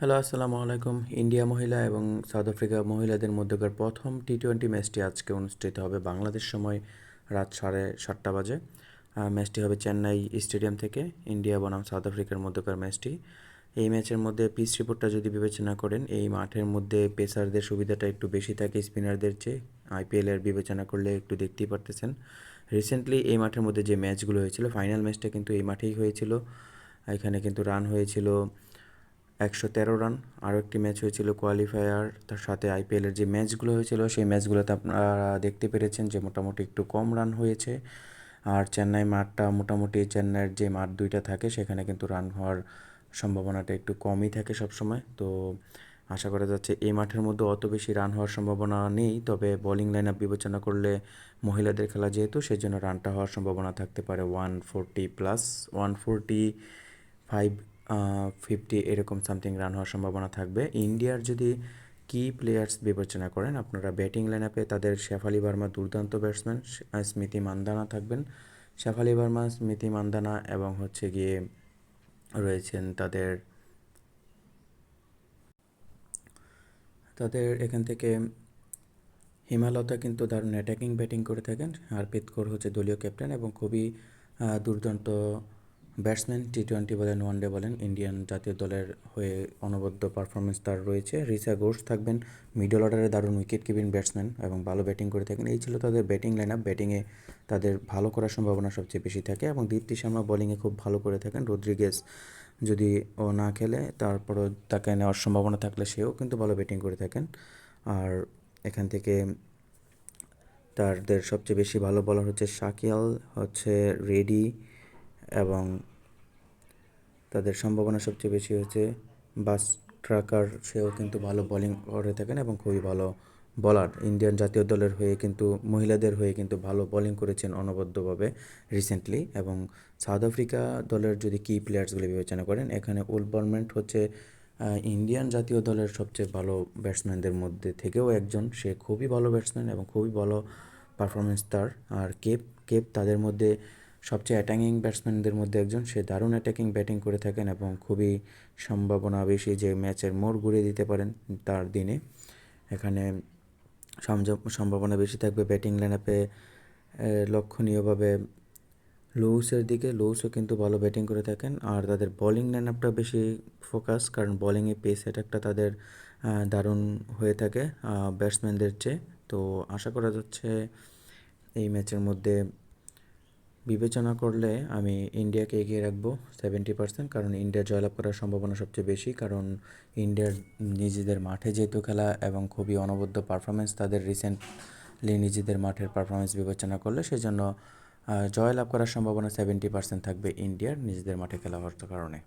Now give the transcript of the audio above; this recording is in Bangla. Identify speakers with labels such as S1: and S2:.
S1: হ্যালো, আসসালামু আলাইকুম। ইন্ডিয়া মহিলা এবং সাউথ আফ্রিকা মহিলাদের মধ্যকার প্রথম টি টোয়েন্টি ম্যাচটি আজকে অনুষ্ঠিত হবে বাংলাদেশ সময় রাত সাড়ে সাতটা বাজে। ম্যাচটি হবে চেন্নাই স্টেডিয়াম থেকে। ইন্ডিয়া বনাম সাউথ আফ্রিকার মধ্যকার ম্যাচটি। এই ম্যাচের মধ্যে পিচ রিপোর্টটা যদি বিবেচনা করেন, এই মাঠের মধ্যে পেসারদের সুবিধাটা একটু বেশি থাকে, স্পিনারদের চেয়ে। আইপিএলের বিবেচনা করলে একটু দেখতেই পারতেছেন। রিসেন্টলি এই মাঠের মধ্যে যে ম্যাচগুলো হয়েছিল ফাইনাল ম্যাচটা কিন্তু এই মাঠেই হয়েছিল। এখানে কিন্তু রান হয়েছিল। একশো তেরো রান, আরও একটি ম্যাচ হয়েছিল কোয়ালিফায়ার, তার সাথে আইপিএলের যে ম্যাচগুলো হয়েছিল, সেই ম্যাচগুলোতে আপনারা দেখতে পেরেছেন যে মোটামুটি একটু কম রান হয়েছে। আর চেন্নাই মাঠটা মোটামুটি চেন্নাইয়ের যে মাঠ দুইটা থাকে, সেখানে কিন্তু রান হওয়ার সম্ভাবনাটা একটু কমই থাকে সবসময়। তো আশা করা যাচ্ছে এই মাঠের মধ্যে অত বেশি রান হওয়ার সম্ভাবনা নেই, তবে বোলিং লাইন আপ বিবেচনা করলে মহিলাদের খেলা যেহেতু, সেজন্য রানটা হওয়ার সম্ভাবনা থাকতে পারে one forty plus, one forty five fifty এরকম সামথিং রান হওয়ার সম্ভাবনা থাকবে। ইন্ডিয়ার যদি কি প্লেয়ার্স বিবেচনা করেন, আপনারা ব্যাটিং লাইন আপে তাদের শেফালি ভার্মা, দুর্দান্ত ব্যাটসম্যান স্মৃতি মান্দানা থাকবেন। শেফালি ভার্মা, স্মৃতি মান্দানা এবং হচ্ছে গিয়ে রয়েছেন তাদের তাদের এখান থেকে হিমালতা কিন্তু দারুণ অ্যাটাকিং ব্যাটিং করে থাকেন। হারপ্রীত কৌর হচ্ছে দলীয় ক্যাপ্টেন এবং খুবই দুর্দান্ত ব্যাটসম্যান টি টোয়েন্টি বলেন ওয়ান ডে বলেন ইন্ডিয়ান জাতীয় দলের হয়ে অনবদ্য পারফরমেন্স তার রয়েছে। রিসা ঘোষ থাকবেন মিডল অর্ডারে দারুণ উইকেট কিপিং ব্যাটসম্যান এবং ভালো ব্যাটিং করে থাকেন। এই ছিল তাদের ব্যাটিং লাইন আপ ব্যাটিংয়ে তাদের ভালো করার সম্ভাবনা সবচেয়ে বেশি থাকে এবং দীপ্তি শর্মা বোলিংয়ে খুব ভালো করে থাকেন। রদ্রিগেস যদি ও না খেলে, তারপরও তাকে নেওয়ার সম্ভাবনা থাকলে সেও কিন্তু ভালো ব্যাটিং করে থাকেন। আর এখান থেকে তাদের সবচেয়ে বেশি ভালো বলার হচ্ছে শাকিল, হচ্ছে রেডি এবং তাদের সম্ভাবনা সবচেয়ে বেশি হচ্ছে বাস ট্রাকার, সেও কিন্তু ভালো বোলিং করে থাকেন এবং খুবই ভালো বলার ইন্ডিয়ান জাতীয় দলের হয়ে কিন্তু, মহিলাদের হয়ে কিন্তু ভালো বোলিং করেছেন অনবদ্যভাবে রিসেন্টলি এবং সাউথ আফ্রিকা দলের যদি কি প্লেয়ার্সগুলি বিবেচনা করেন, এখানে উলবরমেন্ট হচ্ছে ইন্ডিয়ান জাতীয় দলের সবচেয়ে ভালো ব্যাটসম্যানদের মধ্যে থেকেও একজন। সে খুবই ভালো ব্যাটসম্যান এবং খুবই ভালো পারফরমেন্স তার। আর কেপ কেপ তাদের মধ্যে সবচেয়ে অ্যাটাকিং ব্যাটসম্যানদের মধ্যে একজন। সে দারুণ অ্যাটাকিং ব্যাটিং করে থাকেন এবং খুবই সম্ভাবনা বেশি যে ম্যাচের মোড় ঘুরিয়ে দিতে পারেন তার দিনে। এখানে সম্ভাবনা বেশি থাকবে ব্যাটিং লাইন আপে লক্ষণীয়ভাবে লুইসের দিকে। লুইসও কিন্তু ভালো ব্যাটিং করে থাকেন। আর তাদের বোলিং লাইন আপটা বেশি ফোকাস কারণ বোলিংয়ে পেস অ্যাটাকটা তাদের দারুণ হয়ে থাকে ব্যাটসম্যানদের চেয়ে। তো আশা করা যাচ্ছে এই ম্যাচের মধ্যে বিবেচনা করলে আমি ইন্ডিয়াকে এগিয়ে রাখব সেভেন্টি পার্সেন্ট কারণ ইন্ডিয়া জয়লাভ করার সম্ভাবনা সবচেয়ে বেশি, কারণ ইন্ডিয়ার নিজেদের মাঠে যেহেতু খেলা এবং খুবই অনবদ্য পারফরমেন্স তাদের রিসেন্টলি নিজেদের মাঠের পারফরমেন্স বিবেচনা করলে সেজন্য জন্য জয়লাভ করার সম্ভাবনা সেভেন্টি পার্সেন্ট থাকবে ইন্ডিয়ার নিজেদের মাঠে খেলা হওয়ার কারণে।